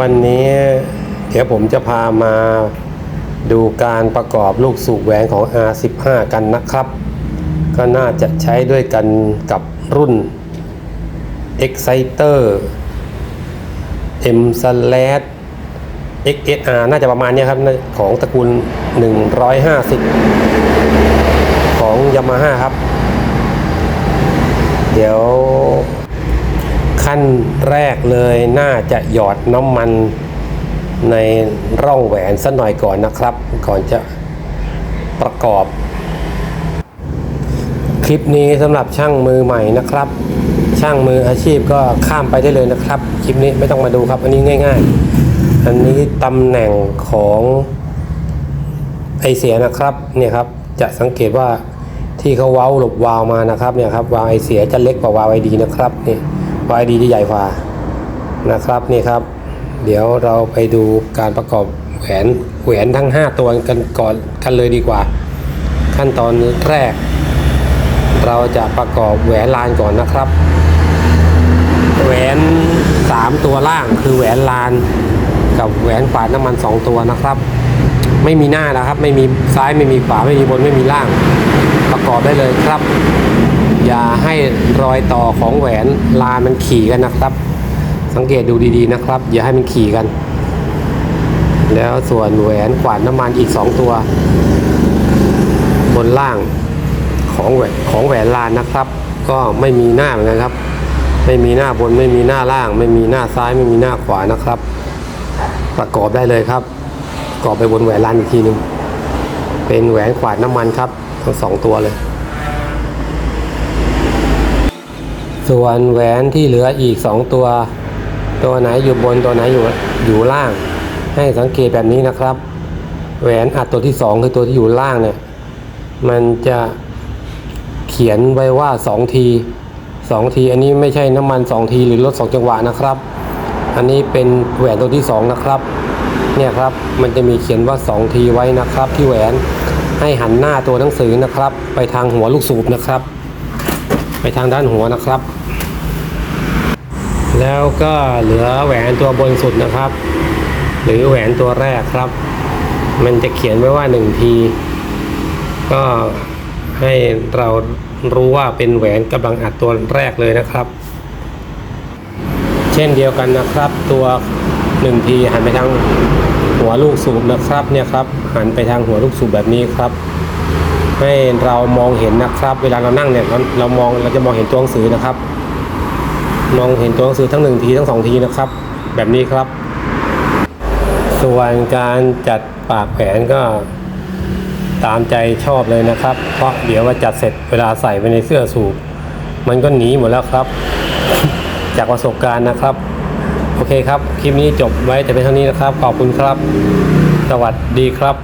วันนี้เดี๋ยวผมจะพามาดูการประกอบลูกสูบแหวนของ R15 กันนะครับ ก็น่าจะใช้ด้วยกันกับรุ่น Exciter M Slash XSR น่าจะประมาณนี้ครับ ของตระกูล 150 ของ Yamaha ครับ เดี๋ยว แรกเลยน่าจะหยอดน้ำมันในร่องแหวนสักหน่อยก่อนนะครับ ก่อนจะประกอบ คลิปนี้สำหรับช่างมือใหม่นะครับ ช่างมืออาชีพก็ข้ามไปได้เลยนะครับ คลิปนี้ไม่ต้องมาดูครับ อันนี้ง่าย ๆ อันนี้ตำแหน่งของไอเสียนะครับเนี่ยครับจะสังเกตว่าที่เขาเว้าหลบวาล์วมานะครับเนี่ยครับวาวไอเสียจะเล็กกว่าวาวไอดีนะครับนี่ วาล์วไอดีจะใหญ่กว่านะครับนี่ครับ เดี๋ยวเราไปดูการประกอบแหวนแหวนทั้ง 5 ตัวกันก่อนกันเลยดีกว่า ขั้นตอนแรก เราจะประกอบแหวนลานก่อนนะครับ แหวน 3 ตัวล่างคือแหวนลาน กับแหวนปาน้ำมัน 2 ตัวนะครับ ไม่มีหน้านะครับ ไม่มีซ้ายไม่มีขวาไม่มีบนไม่มีล่าง ประกอบได้เลยครับ อย่าให้รอยต่อของแหวนลานมันขี่กันนะครับ สังเกตดูดีๆนะครับ อย่าให้มันขี่กัน แล้วส่วนแหวนกวาดน้ำมันอีก 2 ตัว บนล่างของแหวนของแหวนลานนะครับ ก็ไม่มีหน้าเหมือนกันครับ ไม่มีหน้าบนไม่มีหน้าล่าง ไม่มีหน้าซ้ายไม่มีหน้าขวานะครับ ประกอบได้เลยครับประกอบไปบนแหวนลานอีกทีหนึ่งเป็นแหวนขวาดน้ำมันครับทั้งสองตัวเลย ส่วนแหวนที่เหลืออีก 2 ตัว ตัวไหนอยู่บนตัวไหนอยู่อยู่ล่าง ให้สังเกตแบบนี้นะครับ แหวนอัดตัวที่ 2 คือตัวที่อยู่ล่างเนี่ย มันจะเขียนไว้ว่า 2 ที 2 ที อันนี้ไม่ใช่น้ำมัน 2 ทีหรือรถ2จังหวะนะครับ อันนี้เป็นแหวนตัวที่ 2 นะครับ เนี่ยครับมันจะมีเขียนว่า 2 ทีไว้นะครับ ที่แหวนให้หันหน้าตัวหนังสือนะครับ ไปทางหัวลูกสูบนะครับ ไปทางด้านหัวนะครับ แล้วก็เหลือแหวนตัวบนสุดนะครับ หรือแหวนตัวแรกครับ มันจะเขียนไว้ว่า1ทีก็ให้เรารู้ว่าเป็นแหวนกำลังอัดตัวแรกเลยนะครับ เช่นเดียวกันนะครับตัว1ทีหันไปทางหัวลูกสูบนะครับเนี่ยครับหันไปทางหัวลูกสูบแบบนี้ครับ ให้เรามองเห็นนะครับ เวลาเรานั่งเนี่ยเราเรามองเราจะมองเห็นตัวหนังสือนะครับ มองเห็นตัวหนังสือทั้งหนึ่งทีทั้งสองทีนะครับ แบบนี้ครับ ส่วนการจัดปากแผนก็ตามใจชอบเลยนะครับ เพราะเดี๋ยวว่าจัดเสร็จเวลาใส่ไปในเสื้อสูบมันก็หนีหมดแล้วครับ จากประสบการณ์นะครับ โอเคครับ คลิปนี้จบไว้แต่เพียงเท่านี้นะครับ ขอบคุณครับ สวัสดีครับ